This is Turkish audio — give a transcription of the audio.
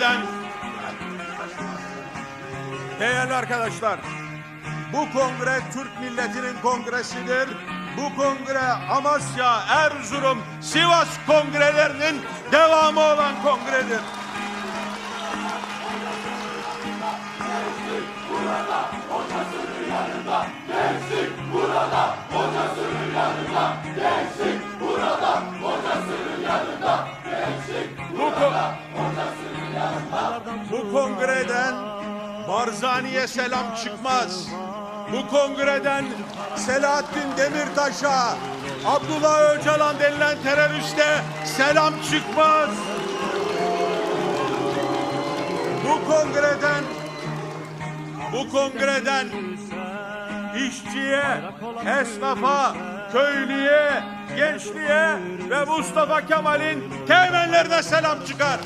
etmeden değerli arkadaşlar bu kongre Türk milletinin kongresidir. Bu kongre Amasya, Erzurum, Sivas kongrelerinin devamı olan kongredir. burada. Gençlik burada, hocasının yanında. Gençlik burada, hocasının yanında. Gençlik burada, hocasının yanında kongreden Barzani'ye selam çıkmaz. Bu kongreden Selahattin Demirtaş'a, Abdullah Öcalan denilen teröriste selam çıkmaz. Bu kongreden bu kongreden işçiye, esnafa, köylüye, gençliğe ve Mustafa Kemal'in temellerine selam çıkar.